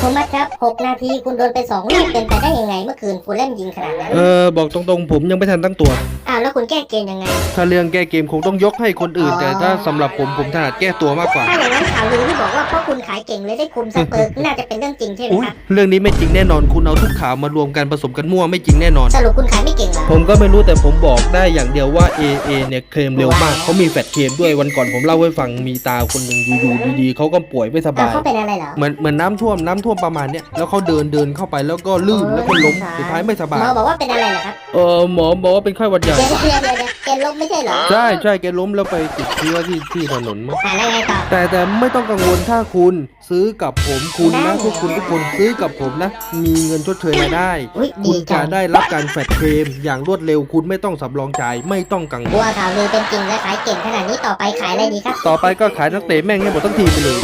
โทมัสครับ 6 นาทีคุณโดนไป2ลูกเป็นไปได้ยังไงเมื่อคืนฟูลแลมยิงขนาดนั้น เออ บอกตรงๆ ผมยังไม่ทันตั้งตัว อ้าวแล้วคุณแก้เกมยังไง ถ้าเรื่องแก้เกมคงต้องยกให้คนอื่น แต่ถ้าสำหรับผมผมถนัดแก้ตัวมากกว่า ถ้าอย่างนั้นข่าวลือที่บอกว่าเพราะคุณขายเก่งเลยได้คุมสเปอร์น่าจะเป็นเรื่องจริงใช่ไหมอุ๊ยครับ เรื่องนี้ไม่จริงแน่นอนคุณเอาทุกข่าวมารวมกันผสมกันมั่วไม่จริงแน่นอน สรุปคุณขายไม่เก่งเหรอ ผมก็ไม่รู้แต่ผมบอกได้อย่างเดียวว่า AA เนี่ยเคลมเร็วมากเขามีแฟลชเคลมด้วยวันก่อนผมเล่าให้ฟังมีตาคนหนึ่งอยู่ๆดีๆเขาก็ป่วยไม่สอ้าบาวยเขาเป็นอะไรเหรอ เหมือนเหมือนน้ำท่วมน้ำท่วมประมาณเนี้ยแล้วเขาเดินเดินเข้าไปแล้วก็ลื่นแล้วก็ล้มสุดท้ายไม่สหบามยอบอกว่าเป็นอะไรเหรอครับเออหมอบอกว่าเป็นไข้หวัดใหญ่เดี๋ยวเดี๋ยวเดี๋ยวเดี๋ยวแกลบไม่ใช่เหรอใช่ใช่แกล้มแล้วไปติดเชื้อที่ที่ถนนมั้งอ่าแล้วไงต่อ แต่แต่ไม่ต้องกังวลถ้าคุณซื้อกับผมคุณนะทุกคุณทุกคนซื้อกับผมนะ มีเงินชดเชยรายได้ อุ้ยคุณจัจะง ได้รับการแฟดเคลมอย่างรวดเร็วคุณไม่ต้องสำรองจ่ายไม่ต้องกังวบัวลข่าวลือเป็นจริงและขายเก่งขนาดนี้ต่อไปขายอะไรดีครับ ต่อไปก็ขายนักเตะแม่งให้หมดทั้งทีมไปเลย